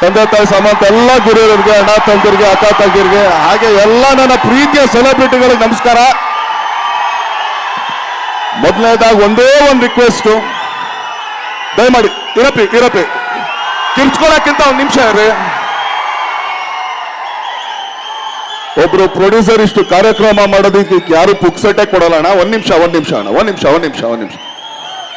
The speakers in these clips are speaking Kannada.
ತಂದೆ ತಾಯಿ ಸಮಂತ ಎಲ್ಲ ಗುರುವರಿಗೆ ಅಣ್ಣ ತಂದಿರಿಗೆ ಅಕ್ಕ ತಂಗಿರಿಗೆ ಹಾಗೆ ಎಲ್ಲ ನನ್ನ ಪ್ರೀತಿಯ ಸೆಲೆಬ್ರಿಟಿಗಳಿಗೆ ನಮಸ್ಕಾರ. ಮೊದಲನೇದಾಗ ಒಂದೇ ಒಂದು ರಿಕ್ವೆಸ್ಟು ದಯಮಾಡಿ, ಇರಪ್ಪಿ ಇರಪ್ಪಿ. ಕಿರ್ಚ್ಕೊಳಕ್ಕಿಂತ ಒಂದು ನಿಮಿಷ ಇರ್ರಿ ಒಬ್ರು ಪ್ರೊಡ್ಯೂಸರ್ ಇಷ್ಟು ಕಾರ್ಯಕ್ರಮ ಮಾಡೋದಕ್ಕೆ ಯಾರು ಪುಕ್ಸಟ್ಟೆ ಕೊಡಲ್ಲ ಅಣ್ಣ? ಒಂದು ನಿಮಿಷ ಒಂದು ನಿಮಿಷ ಅಣ್ಣ, ಒಂದು ನಿಮಿಷ ಒಂದು ನಿಮಿಷ ಒಂದು ನಿಮಿಷ.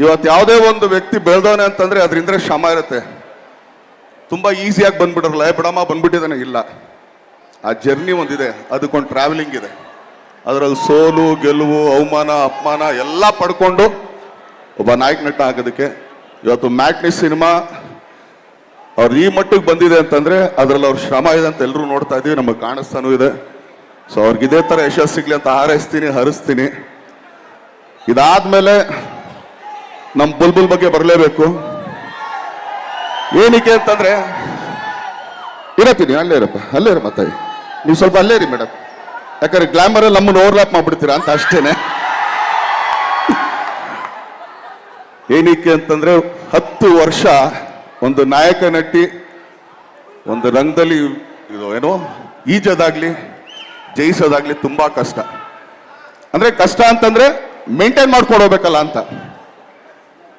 ಇವತ್ತು ಯಾವುದೇ ಒಂದು ವ್ಯಕ್ತಿ ಬೆಳೆದವನೆ ಅಂತಂದ್ರೆ ಅದರಿಂದ ಶ್ರಮ ಇರುತ್ತೆ. ತುಂಬಾ ಈಸಿಯಾಗಿ ಬಂದ್ಬಿಟ್ರಲ್ಲ ಬಿಡಮ್ಮ, ಬಂದ್ಬಿಟ್ಟಿದ್ದಾನೆ. ಇಲ್ಲ. ಆ ಜರ್ನಿ ಒಂದಿದೆ, ಅದಕ್ಕೊಂದು ಟ್ರಾವೆಲಿಂಗ್ ಇದೆ. ಅದರಲ್ಲಿ ಸೋಲು, ಗೆಲುವು, ಅವಮಾನ, ಅಪಮಾನ ಎಲ್ಲ ಪಡ್ಕೊಂಡು ಒಬ್ಬ ನಾಯಕ ನಟ ಆಗೋದಕ್ಕೆ ಇವತ್ತು ಮ್ಯಾಟ್ನಿ ಸಿನಿಮಾ ಅವ್ರು ಈ ಮಟ್ಟಿಗೆ ಬಂದಿದೆ ಅಂತಂದ್ರೆ ಅದರಲ್ಲಿ ಅವ್ರ ಶ್ರಮ ಇದೆ ಅಂತ ಎಲ್ಲರೂ ನೋಡ್ತಾ ಇದ್ದೀವಿ ನಮಗೆ ಕಾಣಿಸ್ತಾನೂ ಇದೆ. ಸೊ ಅವ್ರಿಗೆ ಇದೇ ಥರ ಯಶಸ್ಸು ಸಿಗ್ಲಿ ಅಂತ ಹಾರೈಸ್ತೀನಿ, ಹರಿಸ್ತೀನಿ. ಇದಾದ್ಮೇಲೆ ನಮ್ಮ ಬುಲ್ಬುಲ್ ಬಗ್ಗೆ ಬರಲೇಬೇಕು. ಏನಕ್ಕೆ ಅಂತಂದ್ರೆ ಇರತ್ತೀನಿ ಅಲ್ಲೇ ಇರಪ್ಪ, ಅಲ್ಲೇ ಇರ ತಾಯಿ ನೀವು ಸ್ವಲ್ಪ ಅಲ್ಲೇ ಇರಿ ಮೇಡಮ್ ಯಾಕಂದ್ರೆ ಗ್ಲಾಮರ್ ಅಲ್ಲಿ ನಮ್ಮನ್ನು ಓವರ್ಲ್ಯಾಪ್ ಮಾಡ್ಬಿಡ್ತೀರಾ ಅಂತ ಅಷ್ಟೇನೆ. ಏನಕ್ಕೆ ಅಂತಂದ್ರೆ, ಹತ್ತು ವರ್ಷ ಒಂದು ನಾಯಕ ನಟಿ, ಒಂದು ರಂಗದಲ್ಲಿ ಇದು ಏನೋ, ಈಜೋದಾಗ್ಲಿ, ಜಯಿಸೋದಾಗ್ಲಿ ತುಂಬಾ ಕಷ್ಟ. ಅಂದ್ರೆ ಕಷ್ಟ ಅಂತಂದ್ರೆ ಮೇಂಟೈನ್ ಮಾಡ್ಕೊಂಡು ಹೋಗ್ಬೇಕಲ್ಲ ಅಂತ.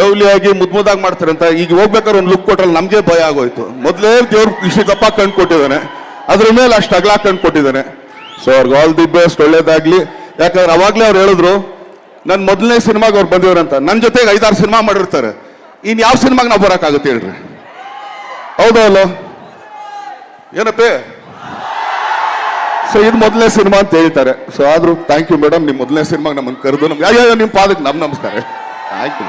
ಲವ್ಲಿ ಆಗಿ ಮುದ್ ಮುದ್ದಾಗಿ ಮಾಡ್ತಾರೆ ಅಂತ ಈಗ ಹೋಗ್ಬೇಕಾದ್ರೆ ಒಂದು ಲುಕ್ ಕೊಟ್ಟರೆ ನಮಗೆ ಭಯ ಆಗೋಯ್ತು. ಮೊದಲೇ ದೇವ್ರು ಇಷ್ಟು ದಪ್ಪ ಕಂಡು ಕೊಟ್ಟಿದ್ದಾನೆ. ಅದ್ರ ಮೇಲೆ ಅಷ್ಟು ಅಗಲ ಕಂಡುಕೊಟ್ಟಿದ್ದಾನೆ ಸೊ ಅವ್ರಿಗೆ ಆಲ್ ದಿ ಬೆಸ್ಟ್ ಒಳ್ಳೇದಾಗ್ಲಿ. ಯಾಕಂದ್ರೆ ಅವಾಗ್ಲೇ ಅವ್ರು ಹೇಳಿದ್ರು ನನ್ನ ಮೊದಲನೇ ಸಿನಿಮಾಗೆ ಅವ್ರು ಬಂದಿವ್ರಂತ. ನನ್ನ ಜೊತೆಗೆ ಐದಾರು ಸಿನಿಮಾ ಮಾಡಿರ್ತಾರೆ. ಇನ್ ಯಾವ ಸಿನಿಮಾಗೆ ನಾವು ಬರೋಕ್ಕಾಗುತ್ತೆ ಹೇಳ್ರಿ? ಹೌದಾ ಅಲ್ಲೋ? ಏನಪ್ಪೇ? ಸೊ ಇದು ಮೊದಲನೇ ಸಿನಿಮಾ ಅಂತ ಹೇಳ್ತಾರೆ. ಸೊ ಆದರೂ ಥ್ಯಾಂಕ್ ಯು ಮೇಡಮ್ ನಿಮ್ಮ ಮೊದಲನೇ ಸಿನಿಮಾಗೆ ನಮ್ಮನ್ನು ಕರೆದು ನಮ್ಗೆ ಅಯ್ಯೋ ನಿಮ್ಮ ಪಾದಕ್ಕೆ ನಮ್ ನಮಸ್ಕಾರ. Thank U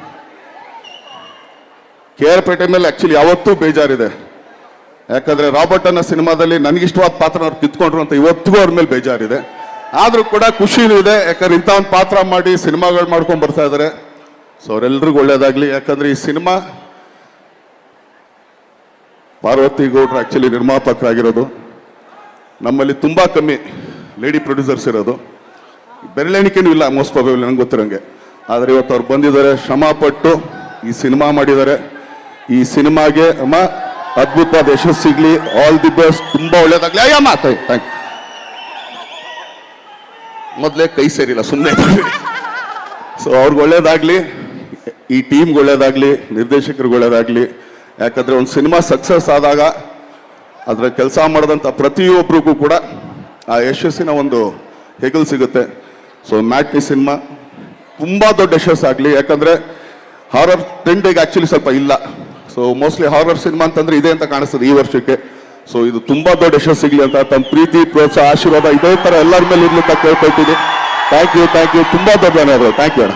K R Pete ಮೇಲೆ ಆಕ್ಚುಲಿ ಯಾವತ್ತೂ ಬೇಜಾರಿದೆ. ಯಾಕಂದ್ರೆ ರಾಬರ್ಟ್ ಅನ್ನೋ ಸಿನಿಮಾದಲ್ಲಿ ನನಗಿಷ್ಟವಾದ ಪಾತ್ರ ಅವ್ರು ಕಿತ್ಕೊಂಡ್ರು ಅಂತ ಇವತ್ತಿಗೂ ಅವ್ರ ಮೇಲೆ ಬೇಜಾರಿದೆ. ಆದರೂ ಕೂಡ ಖುಷಿನೂ ಇದೆ, ಯಾಕಂದ್ರೆ ಇಂಥ ಒಂದು ಪಾತ್ರ ಮಾಡಿ ಸಿನಿಮಾಗಳು ಮಾಡ್ಕೊಂಡು ಬರ್ತಾ ಇದ್ದಾರೆ ಸೊ ಅವರೆಲ್ರಿಗೂ ಒಳ್ಳೇದಾಗ್ಲಿ. ಯಾಕಂದ್ರೆ ಈ ಸಿನಿಮಾ ಪಾರ್ವತಿ ಗೌಡ್ರು ಆಕ್ಚುಲಿ ನಿರ್ಮಾಪಕರಾಗಿರೋದು. ನಮ್ಮಲ್ಲಿ ತುಂಬಾ ಕಮ್ಮಿ ಲೇಡಿ ಪ್ರೊಡ್ಯೂಸರ್ಸ್ ಇರೋದು. ಬೆರಳೆಣಿಕೆನೂ ಇಲ್ಲ ಮೋಸ್ಟ್ ಪ್ರಾಬಬಲ್ ನಂಗೆ ಗೊತ್ತಿರಂಗೆ. ಆದರೆ ಇವತ್ತು ಅವ್ರು ಬಂದಿದ್ದಾರೆ ಶ್ರಮ ಪಟ್ಟು ಈ ಸಿನಿಮಾ ಮಾಡಿದ್ದಾರೆ. ಈ ಸಿನಿಮಾಗೆ ಅಮ್ಮ ಅದ್ಭುತವಾದ ಯಶಸ್ಸು ಸಿಗ್ಲಿ ಆಲ್ ದಿ ಬೆಸ್ಟ್ ತುಂಬಾ ಒಳ್ಳೇದಾಗ್ಲಿ. ಅಯ್ಯಮ್ಮ ಥ್ಯಾಂಕ್ ಮೊದಲೇ ಕೈ ಸೇರಿಲ್ಲ ಸುಮ್ಮನೆ ಸೊ ಅವ್ರಿಗೆ ಒಳ್ಳೇದಾಗ್ಲಿ, ಈ ಟೀಮ್ಗೆ ಒಳ್ಳೇದಾಗ್ಲಿ, ನಿರ್ದೇಶಕರಿಗೆ ಒಳ್ಳೇದಾಗ್ಲಿ. ಯಾಕಂದ್ರೆ ಒಂದು ಸಿನಿಮಾ ಸಕ್ಸಸ್ ಆದಾಗ ಅದರ ಕೆಲಸ ಮಾಡಿದಂಥ ಪ್ರತಿಯೊಬ್ಬರಿಗೂ ಕೂಡ ಆ ಯಶಸ್ಸಿನ ಒಂದು ಹೆಗಲ್ ಸಿಗುತ್ತೆ. ಸೊ ಮ್ಯಾಟ್ನಿ ಸಿನಿಮಾ ತುಂಬ ದೊಡ್ಡ ಯಶಸ್ಸಾಗಲಿ. ಯಾಕಂದ್ರೆ ಹಾರರ್ ಟ್ರೆಂಡ್ ಈಗ ಆಕ್ಚುಲಿ ಸ್ವಲ್ಪ ಇಲ್ಲ. ಸೊ ಮೋಸ್ಟ್ಲಿ ಹಾರರ್ ಸಿನಿಮಾ ಅಂತಂದ್ರೆ ಇದೆ ಅಂತ ಕಾಣಿಸ್ತದೆ ಈ ವರ್ಷಕ್ಕೆ. ಸೊ ಇದು ತುಂಬಾ ದೊಡ್ಡ ಯಶಸ್ ಸಿಗಲಿ ಅಂತ ತಮ್ಮ ಪ್ರೀತಿ, ಪ್ರೋತ್ಸಾಹ, ಆಶೀರ್ವಾದ ಇದೇ ತರ ಎಲ್ಲರ ಮೇಲೆ ಇರ್ಲಿ ಅಂತ ಕೇಳ್ಕೊಳ್ತೀನಿ. ಥ್ಯಾಂಕ್ ಯು ಥ್ಯಾಂಕ್ ಯು ತುಂಬಾ ದೊಡ್ಡ ಧನ್ಯವಾದ ಥ್ಯಾಂಕ್ ಯು ಅಣ್ಣ.